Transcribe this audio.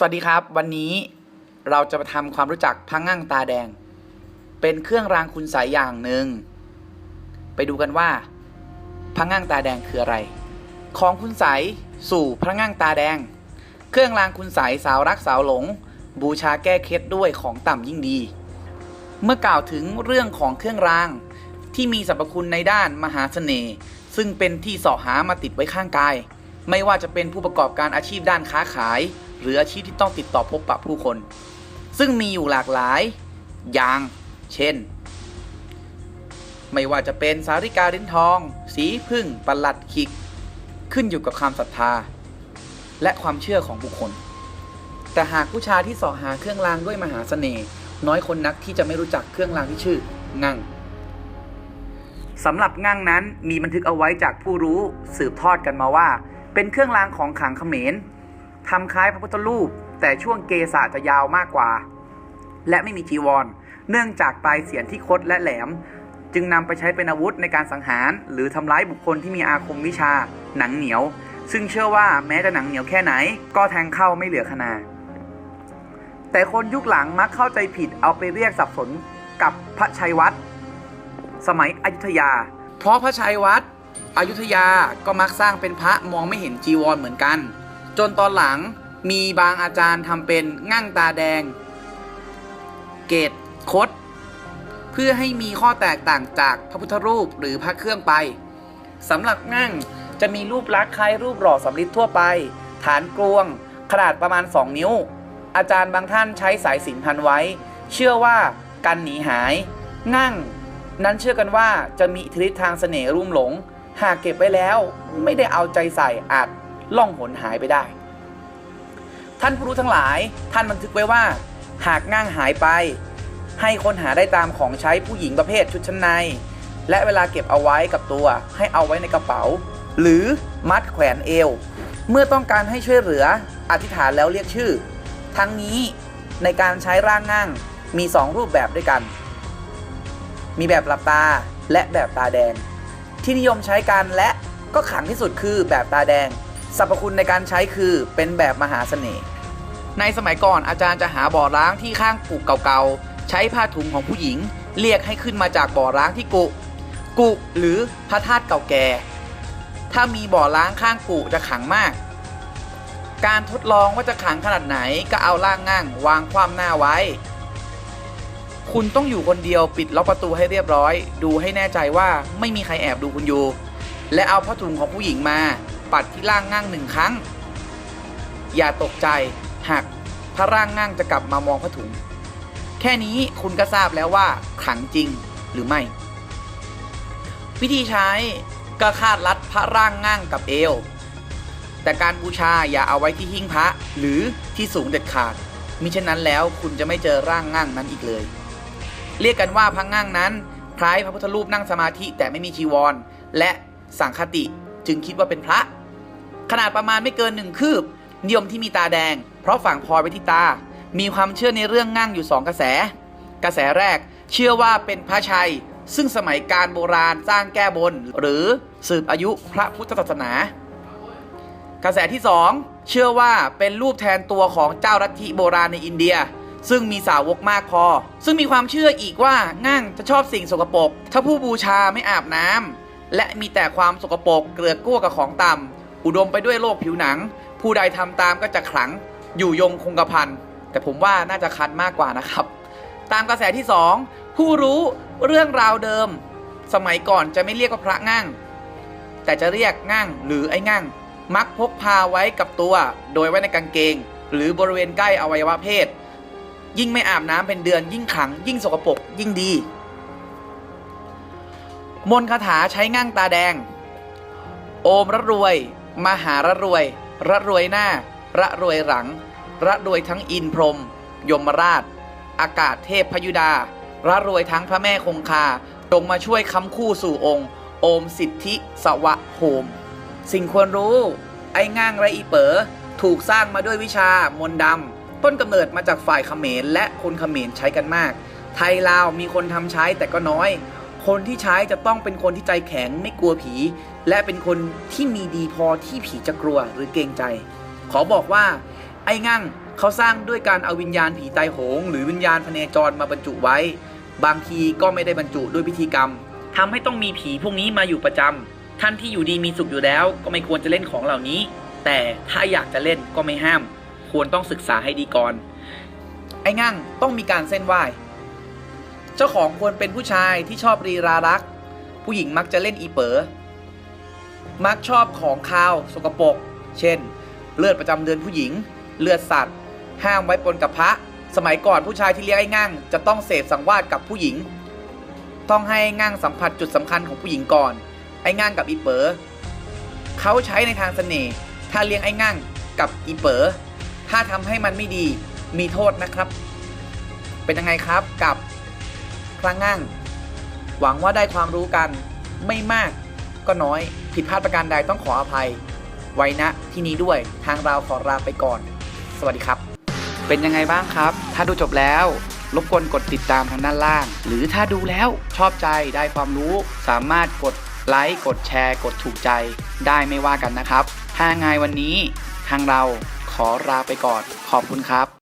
สวัสดีครับ วันนี้เราจะมาทำความรู้จักพังงั่งตาแดง เป็นเครื่องรางคุณใสยอย่างหนึ่ง ไปดูกันว่าพังงั่งตาแดงคืออะไร ของคุณใสยสู่พระงั่งตาแดง เครื่องรางคุณใสยสาวรักสาวหลง บูชาแก้เคล็ดด้วยของต่ำยิ่งดี เมื่อกล่าวถึงเรื่องของเครื่องรางที่มีสรรพคุณในด้านมหาเสน่ห์ ซึ่งเป็นที่สาะหามาติดไว้ข้างกาย ไม่ว่าจะเป็นผู้ประกอบการอาชีพด้านค้าขาย หรืออาชีพที่ต้องติดต่อพบปะผู้คน ซึ่งมีอยู่หลากหลายอย่าง เช่น ไม่ว่าจะเป็นสาริกาลิ้นทอง สีพึ่งประหลัดขิก ขึ้นอยู่กับความศรัทธา และความเชื่อของบุคคล แต่หากผู้ชายที่สาะหาเครื่องรางด้วยมหาเสน่ห์น้อยคนนักที่จะไม่รู้จักเครื่องรางที่ชื่องั่งสำหรับงั่งนั้นมีบันทึกเอาไว้จากผู้รู้สืบทอดกันมาว่า เป็นเครื่องรางของขลังเขมร ทำคล้ายพระพุทธรูป แต่ช่วงเกศะจะยาวมากกว่า และไม่มีจีวร เนื่องจากปลายเสียนที่คดและแหลม จึงนำไปใช้เป็นอาวุธในการสังหาร หรือทำร้ายบุคคลที่มีอาคมวิชา หนังเหนียว ซึ่งเชื่อว่าแม้จะหนังเหนียวแค่ไหน ก็แทงเข้าไม่เหลือขนาแต่คนยุคหลังมักเข้าใจผิดเอาไปเรียกสับสนกับพระชัยวัฒน์สมัยอยุธยา เพราะพระชัยวัดอยุธยาก็มักสร้างเป็นพระมองไม่เห็นจีวรเหมือนกัน จนตอนหลังมีบางอาจารย์ทำเป็นงั่งตาแดง เกตคดเพื่อให้มีข้อแตกต่างจากพระพุทธรูปหรือพระเครื่องไปสำหรับงั่งจะมีรูปลักษณ์คล้ายรูปหล่อสำริดทั่วไป ฐานกลวง ขนาดประมาณ 2 นิ้ว อาจารย์บางท่านใช้สายสินพันไว้ เชื่อว่ากันหนีหาย งั่ง นั้นเชื่อกันว่าจะมีอิทธิฤทธิ์ทางเสน่ห์รุ่มหลง หากเก็บไว้แล้วไม่ได้เอาใจใส่อาจ ล่องหนหายไปได้ ท่านผู้รู้ทั้งหลายท่านบันทึกไว้ว่า หากง่างหายไป ให้คนหาได้ตามของใช้ผู้หญิงประเภทชุดชั้นใน และเวลาเก็บเอาไว้กับตัวให้เอาไว้ในกระเป๋า หรือมัดแขวนเอว เมื่อต้องการให้ช่วยเหลืออธิษฐานแล้วเรียกชื่อ ทั้งนี้ในการใช้ร่างง่างมี 2 รูปแบบด้วยกัน มีแบบหลับตาและแบบตาแดง ที่นิยมใช้กันและก็ขังที่สุดคือแบบตาแดง สรรพคุณในการใช้คือเป็นแบบมหาเสน่ห์ ในสมัยก่อนอาจารย์จะหาบ่อร้างที่ข้างกุเก่าๆ ใช้ผ้าถุงของผู้หญิง เรียกให้ขึ้นมาจากบ่อร้างที่กุ กุหรือพระธาตุเก่าแก่ ถ้ามีบ่อล้างข้างกุจะขังมาก การทดลองว่าจะขังขนาดไหนก็เอาล่างง่างวางคว่ำหน้าไว้ คุณต้องอยู่คนเดียวปิดล็อกประตูให้เรียบร้อย ดูให้แน่ใจว่าไม่มีใครแอบดูคุณอยู่ และเอาผ้าถุงของผู้หญิงมา ปัดที่ร่างง่างหนึ่งครั้ง อย่าตกใจหากพระร่างง่างจะกลับมามองผ้าถุง แค่นี้คุณก็ทราบแล้วว่าขังจริงหรือไม่ วิธีใช้ก็คาดรัดพระร่างง่างกับเอว แต่การบูชาอย่าเอาไว้ที่หิ้งพระหรือที่สูงเด็ดขาดมิฉะนั้นแล้วคุณจะไม่เจอร่างง่างนั้นอีกเลย เรียกกันว่าพระง่างนั้นคล้ายพระพุทธรูปนั่งสมาธิแต่ไม่มีชีวร และสังคติจึงคิดว่าเป็นพระ ขนาดประมาณไม่เกินหนึ่งคืบ นิยมที่มีตาแดง เพราะฝังพลอยไว้ที่ตา มีความเชื่อในเรื่องง่างอยู่สองกระแส กระแสแรกเชื่อว่าเป็นพระชัย ซึ่งสมัยการโบราณสร้างแก้บน หรือสืบอายุพระพุทธศาสนา กระแสที่ 2 เชื่อว่าเป็นรูปแทนตัวของเจ้าลัทธิโบราณในอินเดีย ซึ่งมีสาวกมากพอ ซึ่งมีความเชื่ออีกว่าง่างจะชอบสิ่งสกปรกถ้าผู้บูชาไม่อาบน้ำและมีแต่ความสกปรกเกลือกลั้วกับของต่ำ อุดมไปด้วยโรคผิวหนัง ผู้ใดทำตามก็จะขลังอยู่ยงคงกระพันแต่ผมว่าน่าจะคันมากกว่านะครับ ตามกระแสที่ 2 ผู้รู้เรื่องราวเดิม สมัยก่อนจะไม่เรียกว่าพระง่างแต่จะเรียกง่างหรือไอ้ง่างมักพกพาไว้กับตัว โดยไว้ในกางเกง หรือบริเวณใกล้อวัยวะเพศ ยิ่งไม่อาบน้ำเป็นเดือน ยิ่งขัง ยิ่งสกปรกยิ่งดี มนคาถาใช้ง่างตาแดง โอมระรวย มหาระรวย ระรวยหน้า ระรวยหลัง ระรวยทั้งอินพรม ยมราช อากาศเทพพยุดา ระรวยทั้งพระแม่คงคาจงมาช่วยค้ำคู่สู่องค์ โอมสิทธิสวะโหม สิ่งควรรู้ ไอ้ง่างไรอีเป๋อถูกสร้างมาด้วยวิชามนต์ดำต้นกำเนิดมาจากฝ่ายเขมรและคนเขมรใช้กันมาก ไทยลาวมีคนทำใช้แต่ก็น้อย คนที่ใช้จะต้องเป็นคนที่ใจแข็งไม่กลัวผี และเป็นคนที่มีดีพอที่ผีจะกลัวหรือเกรงใจ ขอบอกว่า ไอ้งั่งเขาสร้างด้วยการเอาวิญญาณผีตายโหง หรือวิญญาณพเนจรมาบรรจุไว้ บางทีก็ไม่ได้บรรจุด้วยพิธีกรรมทำให้ต้องมีผีพวกนี้มาอยู่ประจำท่านที่อยู่ดีมีสุขอยู่แล้ว ก็ไม่ควรจะเล่นของเหล่านี้ แต่ถ้าอยากจะเล่นก็ไม่ห้าม ควรต้องศึกษาให้ดีก่อน ไอ้งั่งต้องมีการเส้นไหว้ เจ้าของควรเป็นผู้ชายที่ชอบรีรารัก ผู้หญิงมักจะเล่นอีเป๋อมักชอบของคาวสกปรกเช่น เลือดประจำเดือนผู้หญิง เลือดสัตว์ ห้ามไว้ปนกับพระ สมัยก่อนผู้ชายที่เลี้ยงไอ้งั่งจะต้องเสพสังวาสกับผู้หญิง ต้องให้ไอ้งั่งสัมผัสจุดสำคัญของผู้หญิงก่อน ไอ้งั่งกับอีเป๋อเขาใช้ในทางเสน่ห์ถ้าเลี้ยงไอ้งั่งกับอีเป๋อถ้าทำให้มันไม่ดีมีโทษนะครับ เป็นยังไงครับกับ ครั้งงั่งหวังว่าได้ความรู้กัน ไม่มากก็น้อย ผิดพลาดประการใดต้องขออภัย ไว้ณที่นี้ด้วย ทางเราขอลาไปก่อน สวัสดีครับ เป็นยังไงบ้างครับ ถ้าดูจบแล้วรบกวนกดติดตามทางด้านล่าง หรือถ้าดูแล้วชอบใจได้ความรู้ สามารถกดไลค์กดแชร์ กดถูกใจได้ไม่ว่ากันนะครับ ถ้าไงวันนี้ทางเราขอลาไปก่อน ขอบคุณครับ